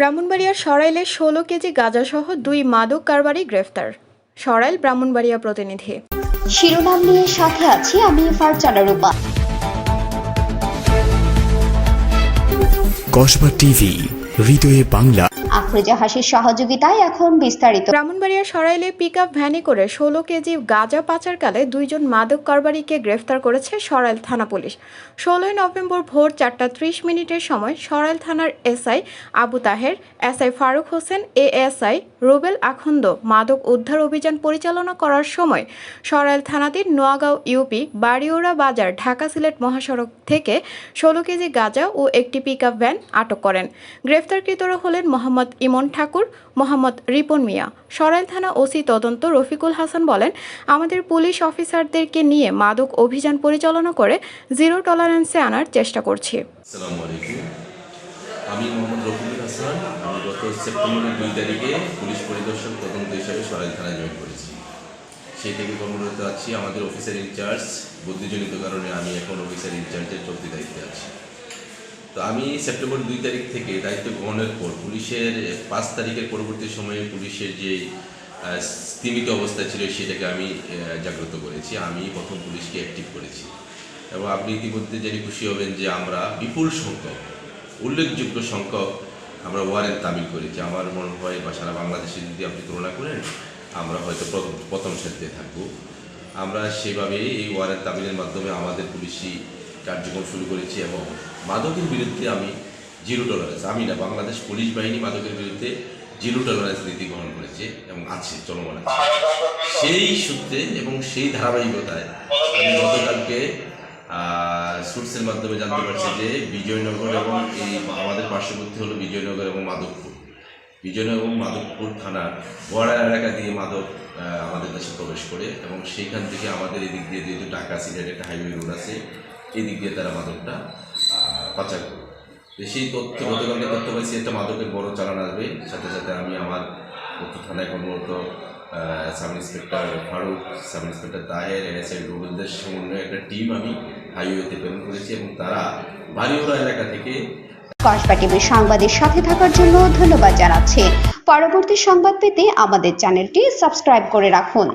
ব্রাহ্মণবাড়িয়ার সরাইলে ষোলো কেজি গাঁজাসহ দুই মাদক কারবারি গ্রেফতার। সরাইল ব্রাহ্মণবাড়িয়া প্রতিনিধি। শিরোনাম নিয়ে সাথে আছি আমি ফারজানা রূপা। কসবা টিভি হৃদয়ে বাংলা। আফরোজা হাসির সহযোগিতায় এখন বিস্তারিত। ব্রাহ্মণবাড়িয়ার সরাইলে পিক আপ ভ্যানে করে ষোলো কেজি গাঁজা পাচারকালে দুইজন মাদক কারবারিকে গ্রেফতার করেছে সরাইল থানা পুলিশ। ষোলোই নভেম্বর ভোর চারটা ত্রিশ মিনিটের সময় সরাইল থানার SI Abu Taher, SI Faruk Hossain, ASI Rubel Akhand মাদক উদ্ধার অভিযান পরিচালনা করার সময় সরাইল থানাধীন নোয়াগাঁও ইউপি বাড়িওড়া বাজার ঢাকা সিলেট মহাসড়ক থেকে ষোলো কেজি গাঁজা ও একটি পিক ভ্যান আটক করেন। গ্রেফতারকৃতরা হলেন মোহাম্মদ ইমন ঠাকুর, মোহাম্মদ রিপন মিয়া। সরাইল থানা ওসি তদন্ত রফিকুল হাসান বলেন, আমাদের পুলিশ অফিসারদেরকে নিয়ে মাদক অভিযান পরিচালনা করে জিরো টলারেন্সে আনার চেষ্টা করছি। আমি মোহাম্মদ রফিকুল হাসান। আমি গত সেপ্টেম্বরের দুই তারিখে পুলিশ পরিদর্শন তদন্ত হিসাবে সরাইল থানায় জয়েন করেছি। সেই থেকে কর্মরত আছি। আমাদের অফিসার ইনচার্জ, বুদ্ধিজনিত কারণে আমি এখন অফিসার ইনচার্জের চলতি দায়িত্বে আছি। তো আমি সেপ্টেম্বর দুই তারিখ থেকে দায়িত্ব গ্রহণের পর পুলিশের পাঁচ তারিখের পরবর্তী সময়ে পুলিশের যে স্তিমিত অবস্থা ছিল সেটাকে আমি জাগ্রত করেছি। আমি প্রথম পুলিশকে অ্যাক্টিভ করেছি। এবং আপনি ইতিমধ্যে জেনে খুশি হবেন যে আমরা বিপুল সংখ্যক, উল্লেখযোগ্য সংখ্যক আমরা ওয়ারেন্ট তামিল করেছি। আমার মনে হয় বা সারা বাংলাদেশে যদি আপনি তুলনা করেন, আমরা হয়তো প্রথম প্রথম সারিতে থাকব। আমরা সেভাবে এই ওয়ারেন্ট তামিলের মাধ্যমে আমাদের পুলিশি কার্যক্রম শুরু করেছি এবং মাদকের বিরুদ্ধে আমি জিরো টলারেন্স আমি না, বাংলাদেশ পুলিশ বাহিনী মাদকের বিরুদ্ধে জিরো টলারেন্স নীতি গ্রহণ করেছে এবং আছে, চলমান আছে। সেই সূত্রে এবং সেই ধারাবাহিকতায় আমি গতকালকে সোর্সের মাধ্যমে জানতে পারছি যে বিজয়নগর এবং এই আমাদের পার্শ্ববর্তী হলো বিজয়নগর এবং মাদকপুর বিজয়নগর এবং মাদকপুর থানার বর্ডার এলাকা দিয়ে মাদক আমাদের দেশে প্রবেশ করে এবং সেইখান থেকে আমাদের এদিক দিয়ে যেহেতু ঢাকা সিলেট একটা হাইওয়ে রোড আছে এই দিক দিয়ে তারা মাদকটা পাচার করে তো সেই তথ্য, গতকালকে তথ্য পাইছি, একটা মাদকের বড় চালান আসবে। সাথে সাথে আমি আমার থানায় কর্মরত sub inspector Faruk, sub inspector Taher, NSI রুবেলদের সমন্বয়ে একটা টিম আমি হাইওয়েতে প্রেরণ করেছি এবং তারা বাড়িওড়া এলাকা থেকে কসবা টিভির সংবাদের সাথে থাকার জন্য ধন্যবাদ জানাচ্ছি। পরবর্তী সংবাদ পেতে আমাদের চ্যানেলটি সাবস্ক্রাইব করে রাখুন।